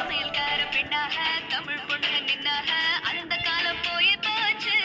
சமையல்கார பெண்ணாக தமிழ் பொண்ணு நின்னாக அந்த காலம் போய் போச்சு.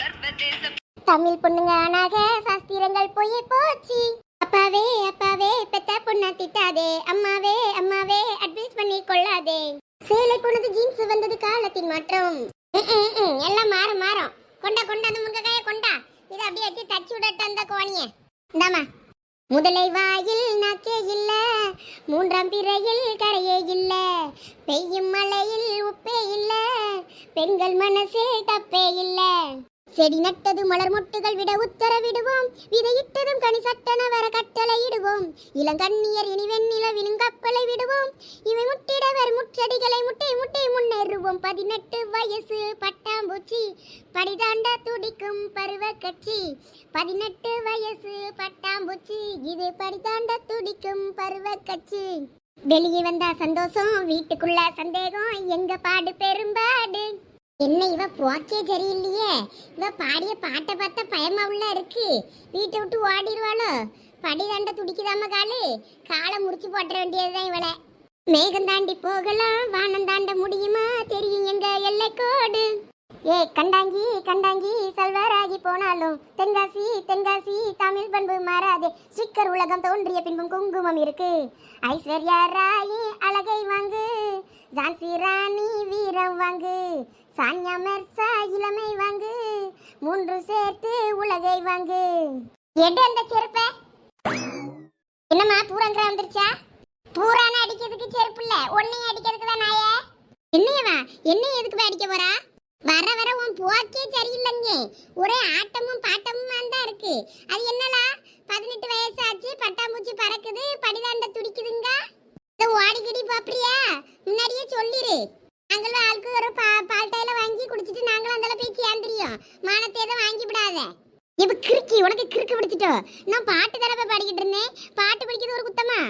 சர்வதேச தமிழ் பொண்ணுங்க ஆனாக சாஸ்திரங்கள் போய் போச்சு. அப்பாவே அப்பாவே பெத்த பொண்ணா திட்டாதே. அம்மாவே அம்மாவே அட்வைஸ் பண்ணி கொள்ளாதே. சேலை போனது ஜீன்ஸ் வந்தது காலத்தின் மாற்றம். எல்லாம் மாறும் மாறும். கொண்டா கொண்டா அந்த முருங்கைக்காய கொண்டா. இதை அப்படியே வச்சு தச்சு விடட்ட அந்த கோணிய. இந்தாமா முதலை வாயில் நாக்கே இல்ல மூன்றாம் பிறையில் கரையே இல்ல பெய்யும் மழையில் உப்பே இல்ல பெண்கள் மனசில் தப்பே இல்ல. செடி நட்டதும் மலர் மொட்டுகள் விட உத்தரவிடுவோம். விதையிட்டதும் கனி சட்டன வர கட்டளையிடுவோம் இளங்கண்ணியர் இனி வெண்ணிலவிலும் கப்பலை விடுவோம். இவை முட்டிடவர் முற்றடிகளை முட்டை முட்டை முன்னேறுவோம். பதினெட்டு வயசு பட்டாம்பூச்சி படிதாண்ட துடிக்கும் பருவ கட்சி பதினெட்டு வயசு பட்டாம்பூச்சி இது படிதாண்ட துடிக்கும் பருவ கட்சி வெளியே வந்தா சந்தோஷம் வீட்டுக்குள்ள சந்தேகம் எங்க பாடு பெரும்பாடு? என்ன இவ போக்கே சரியில்லையே? இவ பாடிய பாட்டை பார்த்தா பயமா உள்ள இருக்கு. வீட்டை விட்டு ஓடிடுவாளோ? படி தாண்ட துடிக்குதாம காலு காலை முடிச்சு போட்டுற வேண்டியதுதான் இவளை. மேகம் தாண்டி போகலாம் வானம் தாண்ட முடியுமா? தெரியும் எங்க எல்லை கோடு ஏ கண்டாங்கி கண்டாங்கி சல்வராகி போனாலும் தென்காசி தென்காசி தமிழ் பண்பு மாறாதே. ஸ்டிக்கர் உலகம் தோன்றிய பின்பும் குங்குமம் இருக்கு. ஐஸ்வர்யா ராயி அழகை வாங்கு. ஜான்சி ராணி வீரம் வாங்கு. சான்யா மெர்சா இளமை வாங்கு. மூன்று சேர்த்து உலகை வாங்கு. எடு அந்த செருப்ப. என்னம்மா பூரங்கிற வந்துருச்சா? பூரான அடிக்கிறதுக்கு செருப்பு இல்ல. ஒன்னையும் அடிக்கிறதுக்கு தான் நாயே என்னையவா? என்னையும் எதுக்கு போய் அடிக்க போறா? வர வர உன் போக்கே சரியில்லைங்க. ஒரே ஆட்டமும் பாட்டமும் தான் இருக்கு. அது என்னடா? பதினெட்டு வயசு ஆச்சு பட்டாம்பூச்சி பறக்குது படிதாண்ட துடிக்குதுங்க. ஓடிக்கிடி பாப்பிரியா? முன்னாடியே சொல்லிடு நாங்களும் ஆளுக்கு ஒரு பா பால் டைல வாங்கி குடிச்சிட்டு நாங்களும் அந்த போய் சேர்ந்துரியோம் மானத்தை எதுவும் வாங்கி விடாத. இப்ப கிறுக்கி உனக்கு கிறுக்கு பிடிச்சிட்டோம் நான் பாட்டு தடவை பாடிக்கிட்டு இருந்தேன்? பாட்டு படிக்கிறது ஒரு குத்தமா?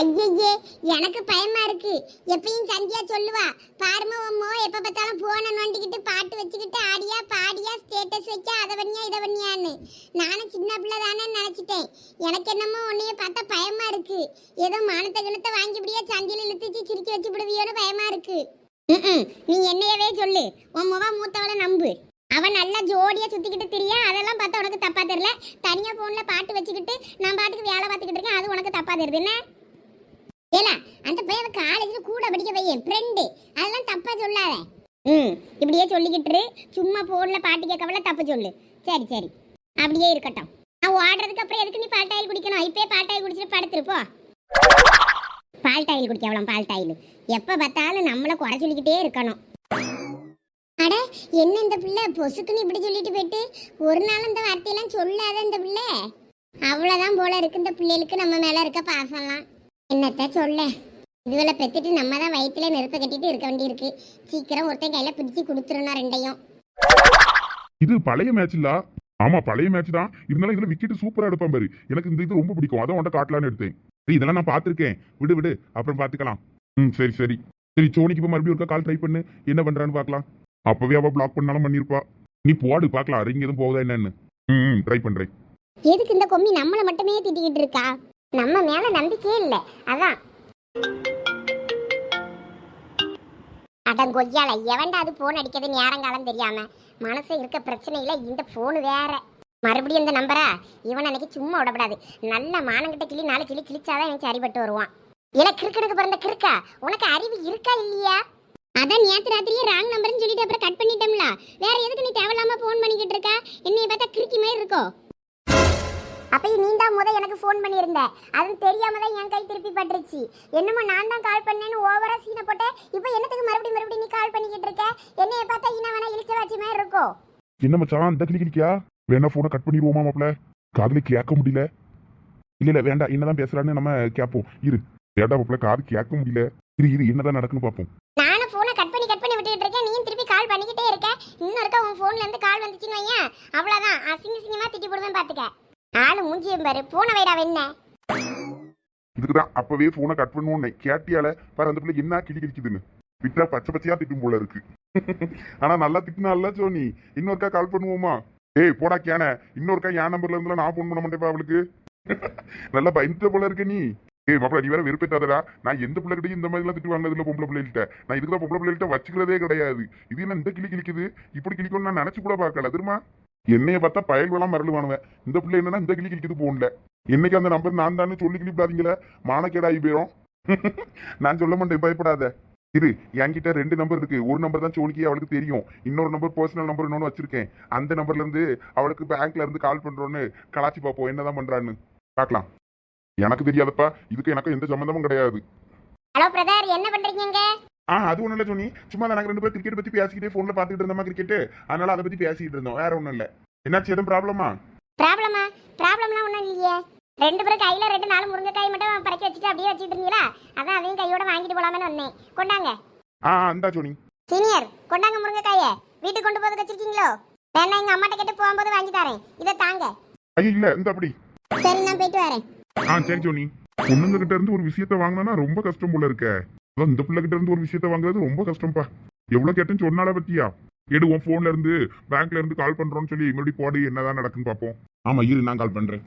ஐயையே எனக்கு பயமா இருக்கு. எப்பயும் சந்தியா சொல்லுவா பாருமா உம்மோ எப்ப பார்த்தாலும் போனை நோண்டிக்கிட்டு பாட்டு வச்சுக்கிட்டு ஆடியா பாடியா ஸ்டேட்டஸ் வைக்க அதை பண்ணியா இதை பண்ணியான்னு. நானும் சின்ன பிள்ளை தானே நினைச்சிட்டேன். எனக்கு என்னமோ உன்னைய பார்த்தா பயமா இருக்கு. ஏதோ மானத்தை கிணத்தை வாங்கிபடியா சந்தியில இழுத்துச்சு சிரிக்க வச்சு விடுவியோட பயமா இருக்கு. நீ என்னையவே சொல்லு. உன் முக மூத்தவளை நம்பு. அவன் நல்லா ஜோடியாக சுற்றிக்கிட்டு திரியா அதெல்லாம் பார்த்தா உனக்கு தப்பா தெரியல. தனியாக ஃபோனில் பாட்டு வச்சுக்கிட்டு நான் பாட்டுக்கு வேலை பார்த்துக்கிட்டு இருக்கேன் அது உனக்கு தப்பா தெரியுது. என்ன? ஏலா அந்த பையன் காலேஜ்ல கூட படிக்க பையன் ஃப்ரெண்டு அதெல்லாம் தப்பா சொல்லாத. ம் இப்படியே சொல்லிக்கிட்டு சும்மா போன்ல பாட்டு கேட்கவள தப்பு சொல்லு. சரி சரி. அப்படியே இருக்கட்டும். நான் ஓடுறதுக்கு அப்புறம் எதுக்கு நீ பால் டாயில் குடிக்கணும்? இப்பயே பால் டாயில் குடிச்சிட்டு படுத்துருப்போ பால் டாயில் குடிக்க அவ்வளோ பால் டாயில் எப்போ பார்த்தாலும் நம்மளை குறை சொல்லிக்கிட்டே இருக்கணும். அட என்ன இந்த பிள்ளை? பொசுக்குன்னு இப்படி சொல்லிட்டு போயிட்டு ஒரு நாள் இந்த வார்த்தையெல்லாம் சொல்லாத இந்த பிள்ளை. அவ்வளோதான் போல இருக்கு இந்த பிள்ளைகளுக்கு. நம்ம மேலே இருக்க பாசம்லாம். என்னத்த சொல்ல? இதுவரை பெத்துட்டு நம்ம தான் வயிற்றுல நெருப்பை கட்டிட்டு இருக்க வேண்டியிருக்கு. சீக்கிரம் ஒருத்தன் கையில் பிடிச்சி கொடுத்துருணும் ரெண்டையும். இது பழைய மேட்ச் இல்ல. ஆமா பழைய மேட்ச் தான். இருந்தாலும் இதுல விக்கெட் சூப்பரா எடுப்பான் பாரு. எனக்கு இந்த இது ரொம்ப பிடிக்கும். அதான் உன்ட்ட காட்டலான்னு எடுத்தேன். சரி இதெல்லாம் நான் பார்த்திருக்கேன். விடு விடு. அப்புறம் பார்த்துக்கலாம். ம் சரி சரி. சரி சோனிக்கு இப்போ மறுபடியும் ஒருக்கா கால் ட்ரை பண்ணு. என்ன பண்றான்னு பார்க்கலாம். அப்பவே அவ பிளாக் பண்ணாலும் பண்ணிருப்பா. நீ போடு பார்க்கலாம். ரிங் எதுவும் போகுதா என்னன்னு. ம் ட்ரை பண்றேன். எதுக்கு இந்த கொம்மி நம்மளை மட்டுமே திட்டிக்கிட்டு இருக்கா? நம்ம மேல நம்பிக்கையே இல்லை. அதான். அடங்கொய்யால எவன்டா அது போன் அடிக்கிறது நேரங்காலம் தெரியாம? மனசு இருக்க பிரச்சனையில இந்த போன் வேற. மறுபடியும் இந்த நம்பரா இவன் அன்னைக்கு சும்மா விடப்படாது. நல்ல மானங்கிட்ட கிளி நாலு கிளி கிழிச்சாதான் எனக்கு சரிபட்டு வருவான். இல்ல கிறுக்கனுக்கு பிறந்த கிறுக்கா? உனக்கு அறிவு இருக்கா இல்லையா? அதான் நேத்து ராத்திரியே ராங் நம்பர்னு சொல்லிட்டு அப்புறம் கட் பண்ணிட்டோம்ல. வேற எதுக்கு நீ தேவையில்லாம போன் பண்ணிக்கிட்டு இருக்கா? என்னைய பார்த்தா கிறுக்கி மாதிரி இருக்கோ? அப்பயும் நீ தான் முத எனக்கு ஃபோன் பண்ணியிருந்த. அது தெரியாம தான் என் கை திருப்பி பட்டுருச்சு. என்னமோ நான் தான் கால் பண்ணேன்னு ஓவரா சீனை போட்டேன் இப்போ என்னத்துக்கு மறுபடியும் மறுபடியும் நீ கால் பண்ணிக்கிட்டு இருக்க? என்னைய பார்த்தா இன வேணா இழிச்ச வாச்சி மாதிரி இருக்கும் என்ன மச்சான் அந்த கிளி கிளிக்கியா? வேணா போனை கட் பண்ணிடுவோமா மாப்ள காதுல கேட்க முடியல. இல்ல இல்ல வேண்டாம் என்னதான் பேசுறான்னு நம்ம கேட்போம். இரு. ஏடா மாப்ள காது கேட்க முடியல. இரு இரு என்னதான் நடக்குன்னு பார்ப்போம். நானும் ஃபோனை கட் பண்ணி கட் பண்ணி விட்டுட்டு இருக்கேன். நீயும் திருப்பி கால் பண்ணிக்கிட்டே இருக்க. இன்னும் இருக்க உன் ஃபோன்ல இருந்து கால் வந்துச்சுன்னு வையேன். அவ்வளவுதான். அசிங்க சிங்கமா திட்டி போடுவேன் பாத்துக்க. ஆளு மூஞ்சியும் பாரு போன வைடா என்ன இதுக்குதான் அப்பவே போனை கட் பண்ணுவோம் கேட்டியால பாரு அந்த பிள்ளை என்ன கிளி கிழிக்குதுன்னு விட்டா பச்சை பச்சையா திட்டும் போல இருக்கு. ஆனா நல்லா திட்டினால சோனி? இன்னொருக்கா கால் பண்ணுவோமா? ஏய் போடா கேன. இன்னொருக்கா என் நம்பர்ல இருந்தா நான் ஃபோன் பண்ண மாட்டேப்பா அவளுக்கு. நல்லா பயந்துட்ட போல இருக்க நீ. ஏய் மாப்பிள நீ வேற வெறுப்பேற்றாதடா நான் எந்த பிள்ளைகிட்டையும் இந்த மாதிரிலாம் திட்டு வாங்கினதுல பொம்பளை பிள்ளைகிட்ட நான் இதுக்கு தான் பொம்பளை பிள்ளைகிட்ட வச்சுக்கிறதே கிடையாது. இது என்ன இந்த கிளி கிளிக்குது? இப்படி கிளிக்கும்னு நான் நினச்சி கூட பார்க்கல திரும்ப என்னைய பார்த்தா பயல்வெல்லாம் மரளுவானுவேன் இந்த பிள்ளை என்னன்னா இந்த கிளி கிளிக்குது போகல என்னைக்கு அந்த நம்பர் நான் தானே சொல்லி கிளிப்பாதீங்களே மானக்கேடாகி போயிடும் நான் சொல்ல மாட்டேன் பயப்படாத. இரு என்கிட்ட ரெண்டு நம்பர் இருக்கு. ஒரு நம்பர் தான் சோனிக்கு அவளுக்கு தெரியும். இன்னொரு நம்பர் பர்சனல் நம்பர் இன்னொன்று வச்சிருக்கேன். அந்த நம்பர்ல இருந்து அவளுக்கு பேங்க்ல இருந்து கால் பண்றோன்னு கலாச்சி பார்ப்போம். என்னதான் பண்றான்னு. பார்க்கலாம். எனக்கு தெரியாதப்பா. இதுக்கு எனக்கு எந்த சம்மந்தமும் கிடையாது. ஹலோ பிரதர் என்ன பண்றீங்க ஆ அது ஒண்ணும் இல்ல ஜோனி சும்மா நாங்க ரெண்டு பேரும் கிரிக்கெட் பத்தி பேசிக்கிட்டே போன்ல பாத்துக்கிட்டு இருந்தோமா கிரிக்கெட் அதனால அதை பத்தி பேசிக்கிட்டு இருந்தோம். வேற ஒண்ணும் இல்ல. என்னாச்சு? எதுவும் ப்ராப்ளமா ப்ராப்ளமா ப்ராப்ளம்லாம் ஒன்றும் இல்லையே. ரெண்டு பேரும் கையில் ரெண்டு நாலு முருங்கைக்காய் மட்டும் பறக்க வச்சுட்டு அப்படியே வச்சுட்டு இருந்தீங்களா? அதான் அதையும் கையோட வாங்கிட்டு போலாமேன்னு வந்தேன். கொண்டாங்க. ஆ அந்த ஜோனி சீனியர் கொண்டாங்க முருங்கைக்காயை. வீட்டுக்கு கொண்டு போது வச்சிருக்கீங்களோ? வேணா எங்க அம்மாட்ட கேட்டு போகும்போது வாங்கி தரேன். இதை தாங்க. ஐயோ இல்ல இந்த அப்படி. சரி நான் போயிட்டு வரேன். ஆ சரி ஜோனி. பொண்ணுங்க கிட்ட இருந்து ஒரு விஷயத்த வாங்கினா ரொம்ப கஷ்டம் போல இருக்க. அதான் இந்த பிள்ளை கிட்ட இருந்து ஒரு விஷயத்த வாங்குறது ரொம்ப கஷ்டம்ப்பா எவ்வளவு கேட்டேன்னு சொன்னால பத்தியா? எடு உன் போன்ல இருந்து பேங்க்ல இருந்து கால் பண்றோம்னு சொல்லி மறுபடியும் போடு என்னதான் நடக்குன்னு பாப்போம். ஆமா இரு நான் கால் பண்றேன்.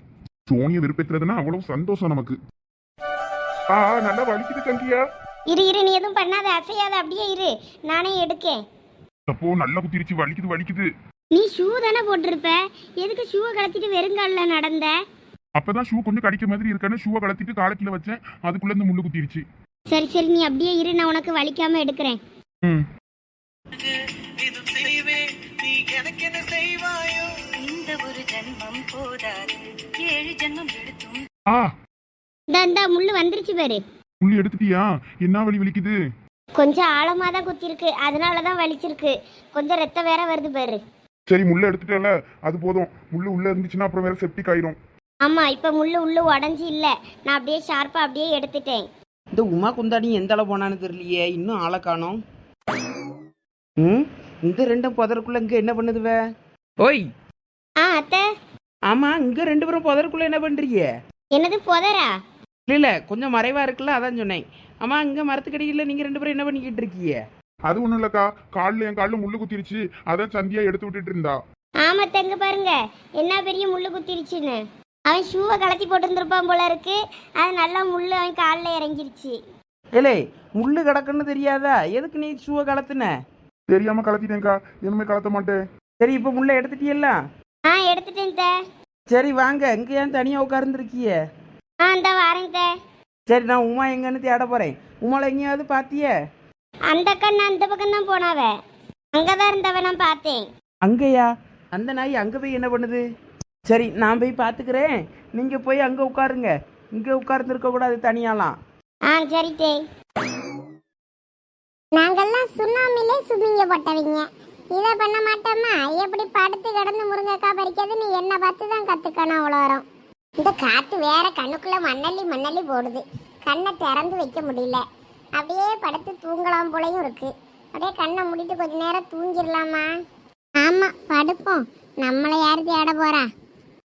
சோனியை விருப்பத்துறதுன்னா அவ்வளவு சந்தோஷம் நமக்கு. ஆ நல்லா வலிக்குது தங்கியா இரு இரு நீ எதுவும் பண்ணாத அசையாத அப்படியே இரு. நானே எடுக்கேன். அப்போ நல்லா குத்திருச்சு வலிக்குது வலிக்குது. நீ ஷூ தானே போட்டிருப்ப? எதுக்கு ஷூவை கழட்டிட்டு வெறுங்கால்ல நடந்த? அப்பதான் ஷூ கொஞ்சம் கடிக்க மாதிரி இருக்கான்னு ஷூவை கலத்திட்டு காலத்துல வச்சேன். அதுக்குள்ள இந்த முள்ளு குத்திருச்சு. சரி சரி நீ அப்படியே இரு நான் உனக்கு வலிக்காம எடுக்கிறேன். ம். இது செய்வேன் நீ எனக்கு என்ன செய்வாயோ? இந்த ஒரு ஜென்மம் போதாது. ஏழு ஜென்மம் எடுத்தும். ஆ. இந்த இந்த முள்ளு வந்துருச்சு பாரு. முள்ளு எடுத்துட்டியா? என்ன வலி வலிக்குது? கொஞ்சம் ஆழமாக தான் குத்திருக்கு. அதனால தான் வலிச்சிருக்கு. கொஞ்சம் ரத்தம் வேற வருது பாரு. சரி முள்ள எடுத்துட்டல அது போதும். முள்ளு உள்ள இருந்துச்சுன்னா அப்புறம் வேற செப்டிக் ஆயிரும். ஆமாம் இப்போ முள்ளு உள்ளு உடஞ்சி இல்லை. நான் அப்படியே ஷார்ப்பாக அப்படியே எடுத்துட்டேன். இந்த உமா குந்தாடி எந்த அளவு போனான்னு தெரியலையே. இன்னும் ஆளை காணோம். ம்? இந்த ரெண்டும் புதருக்குள்ள இங்க என்ன பண்ணுதுவ? ஓய்! ஆ அத்தை. ஆமா இங்க ரெண்டு பேரும் புதருக்குள்ள என்ன பண்றீங்க? என்னது புதரா? இல்ல இல்ல கொஞ்சம் மறைவா இருக்குல்ல அதான் சொன்னேன். ஆமா இங்க மரத்துக்கடியில் நீங்க ரெண்டு பேரும் என்ன பண்ணிக்கிட்டு இருக்கீங்க? அது ஒண்ணும் இல்லக்கா. கால்ல என் கால்ல முள்ளு குத்திருச்சு. அதான் சந்தியா எடுத்து விட்டுட்டு இருந்தா. ஆமாம் தெங்க பாருங்க. என்ன பெரிய முள்ளு குத்திருச்சுன்னு. அவன் ஷூவை கலத்தி போட்டுருந்துருப்பான் போல இருக்கு. அது நல்லா முள்ளு அவன் காலில் இறங்கிருச்சு. ஏலே முள்ளு கிடக்குன்னு தெரியாதா? எதுக்கு நீ ஷூவை கலத்துன? தெரியாம கலத்திட்டேன்க்கா. இனிமே கலத்த மாட்டேன். சரி இப்போ முள்ள எடுத்துட்டியல்ல? ஆ எடுத்துட்டேன் தே. சரி வாங்க. இங்க ஏன் தனியா உட்கார்ந்துருக்கிய? ஆ இந்த வாரேன் தே. சரி நான் உமா எங்கன்னு தேட போறேன். உமால எங்கேயாவது பாத்திய? அந்த கண்ணு அந்த பக்கம் தான் போனாவ. அங்கே தான் இருந்தவ நான் பார்த்தேன். அங்கேயா? அந்த நாய் அங்கே போய் என்ன பண்ணுது? சரி நான் போய் பார்த்துக்கிறேன் நீங்கள் போய் அங்கே உட்காருங்க. இங்கே உட்கார்ந்துருக்கக்கூடாது தனியாலாம். ஆ சரி தே. நாங்கெல்லாம் சுண்ணாமிலே சுமிங்க போட்டவங்க. இதை பண்ண மாட்டோமா? எப்படி படுத்து கிடந்து முருங்கைக்காய் பறிக்கிறதுன்னு என்னை பார்த்து தான் கற்றுக்கணும் அவ்வளோ வரும். இந்த காற்று வேற கண்ணுக்குள்ளே மண்ணள்ளி மண்ணள்ளி போடுது. கண்ணை திறந்து வைக்க முடியல. அப்படியே படுத்து தூங்கலாம் போலையும் இருக்கு. அப்படியே கண்ணை மூடிட்டு கொஞ்ச நேரம் தூங்கிடலாமா? ஆமாம் படுப்போம். நம்மளை யார் தேட போகிறா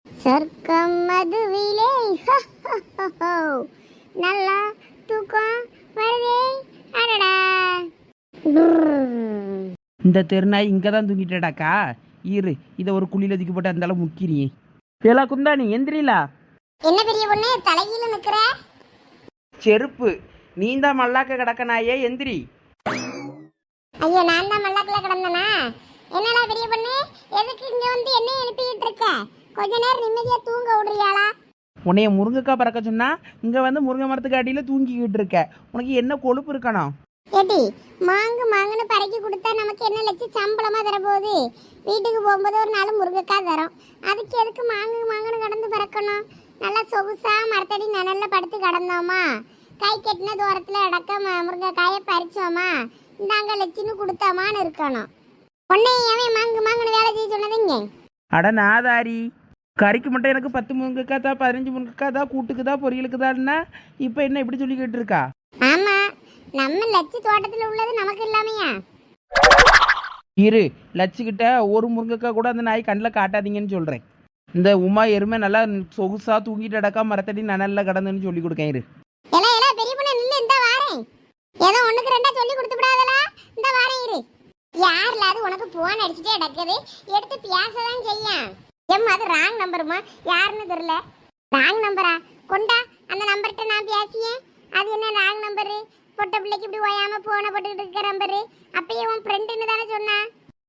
சொர்க்கம் மதுவிலே. நல்லா தூக்கம் வருதே. அடடா. இந்த தெருநாய் இங்கே தான் தூங்கிட்டடாக்கா? இரு இதை ஒரு குழியில் தூக்கி போட்டு அந்த அளவு முக்கிறியே. ஏலா குந்தாணி எந்திரிலா? என்ன பெரிய பொண்ணு தலைகீழ நிக்கிற? செருப்பு. நீ தான் மல்லாக்க கிடக்க நாயே எந்திரி. ஐயோ நான் தான் மல்லாக்குல கிடந்தனா? என்னடா பெரிய பொண்ணு எதுக்கு இங்க வந்து என்ன எழுப்பிக்கிட்டு இருக்க? கொஞ்ச நேரம் நிம்மதியா தூங்க விடுறியாளா? உன்னைய முருங்கைக்காய் பறக்க சொன்னா இங்கே வந்து முருங்கை மரத்துக்கு அடியில் தூங்கிக்கிட்டு இருக்க. உனக்கு என்ன கொழுப்பு இருக்கணும்? ஏடி மாங்கு மாங்குன்னு பறக்கி கொடுத்தா நமக்கு என்ன லட்ச சம்பளமா தர போகுது வீட்டுக்கு போகும்போது ஒரு நாள் முருங்கைக்காய் தரும். அதுக்கு எதுக்கு மாங்கு மாங்குன்னு கடந்து பறக்கணும்? நல்லா சொகுசா மரத்தடி நிழல்ல படுத்து கடந்தோமா? கை கெட்டின தூரத்துல அடக்க முருங்கைக்காயை பறிச்சோமா? இந்தாங்க லட்சின்னு கொடுத்தோமான்னு இருக்கணும். உன்னை அவன் மாங்கு மாங்குன்னு வேலை செய்ய சொன்னதுங்க அட நாதாரி. கறிக்கு மட்டும் எனக்கு பத்து முருங்கைக்காய் தான் பதினஞ்சு முருங்கைக்காய் தான் கூட்டுக்கு தான் பொரியலுக்கு தான்னா இப்போ என்ன இப்படி சொல்லிக்கிட்டு இருக்கா ஆமா நம்ம லட்சி தோட்டத்துல உள்ளது நமக்கு இல்லாமையா? இரு லட்சுக்கிட்ட ஒரு முருங்கைக்காய் கூட அந்த நாய் கண்ணில் காட்டாதீங்கன்னு சொல்கிறேன் இந்த உமா எருமை நல்லா சொகுசா தூங்கிட்டு அடக்கா மரத்தடி நனல்ல கடந்துன்னு சொல்லி கொடுக்கேன் இரு. எல எல பெரிய பொண்ணு இந்த வாரேன். ஏதோ ஒண்ணுக்கு ரெண்டா சொல்லி கொடுத்து விடாதலா இந்த வாரேன் இரு. யார்ல அது உனக்கு போன் அடிச்சுட்டே கிடக்குது எடுத்து பேசதான் செய்யும். ஏம்மா அது ராங் நம்பருமா யாருன்னு தெரியல. ராங் நம்பரா கொண்டா அந்த நம்பர்கிட்ட நான் பேசியேன் அது என்ன ராங் நம்பரு பொட்ட பிள்ளைக்கு இப்படி ஓயாம போன போட்டுக்கிட்டு இருக்கிற நம்பரு அப்பயே உன் ஃப்ரெண்டுன்னு தானே சொன்னா?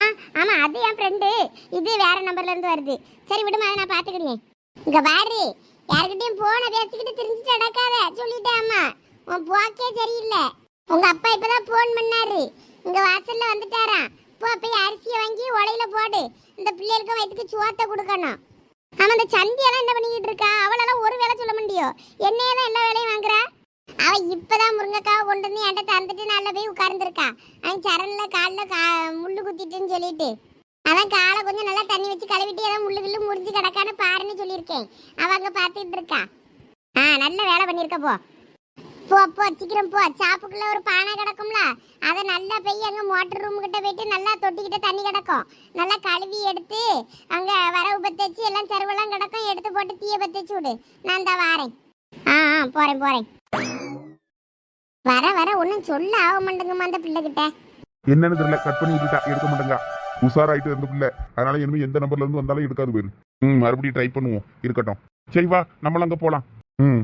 ஆ, ஆமா அது என் ஃப்ரெண்டு இது வேற நம்பர்ல இருந்து வருது. சரி விடுமா அதை நான் பாத்துக்கிறேன் இங்க பாரு யாருக்கிட்டையும் போன பேசிக்கிட்டு தெரிஞ்சுட்டு நடக்காத. சொல்லிட்டேன் அம்மா. உன் போக்கே சரியில்லை. உங்க அப்பா இப்பதான் போன் பண்ணாரு. இங்க வாசல்ல வந்துட்டாராம். போ போய் அரிசியை வாங்கி உலையில போடு. இந்த பிள்ளைகளுக்கு வயிற்றுக்கு சுவாத்த கொடுக்கணும். ஆமா இந்த சந்தியெல்லாம் என்ன பண்ணிக்கிட்டு இருக்கா? அவளெல்லாம் ஒரு வேலை சொல்ல முடியும் என்னையே தான் எல்லா வேலையும் வாங்குறா? அவ இப்பதான் முருங்கைக்காவை கொண்டு வந்து என்கிட்ட தந்துட்டு நல்லா போய் உட்கார்ந்துருக்கா. அவன் சரண்ல காலில் கா முள்ளு குத்திட்டுன்னு சொல்லிட்டு. அதான் காலை கொஞ்சம் நல்லா தண்ணி வச்சு கழுவிட்டு ஏதோ முள்ளு கிள்ளு முறிஞ்சு கிடக்கான்னு பாருன்னு சொல்லியிருக்கேன். அவ அங்கே பார்த்துட்டு இருக்கா. ஆ நல்ல வேலை பண்ணியிருக்க போ. போ போ சீக்கிரம் போ. சாப்புக்குள்ள ஒரு பானை கிடக்கும்ல? அதை நல்லா போய் அங்கே மோட்டர் ரூம் கிட்ட போயிட்டு நல்லா தொட்டிக்கிட்ட தண்ணி கிடக்கும். நல்லா கழுவி எடுத்து அங்க வரவு பத்த வச்சு எல்லாம் செருவெல்லாம் கிடக்கும் எடுத்து போட்டு தீய பத்தச்சு விடு. நான் தான் வாரேன். ஆ ஆ போறேன் போறேன். வர வர ஒன்றும் சொல்ல ஆக மாட்டேங்குமா அந்த பிள்ளைகிட்ட? என்னன்னு தெரியல கட் பண்ணி விட்டுட்டா எடுக்க மாட்டேங்க. உஷாராயிட்டு இருந்த பிள்ளை. அதனால இனிமேல் எந்த நம்பர்ல இருந்து வந்தாலும் எடுக்காது போயிரு ம் மறுபடியும் ட்ரை பண்ணுவோம். இருக்கட்டும். சரி வா நம்மளும் அங்கே போகலாம் ம்.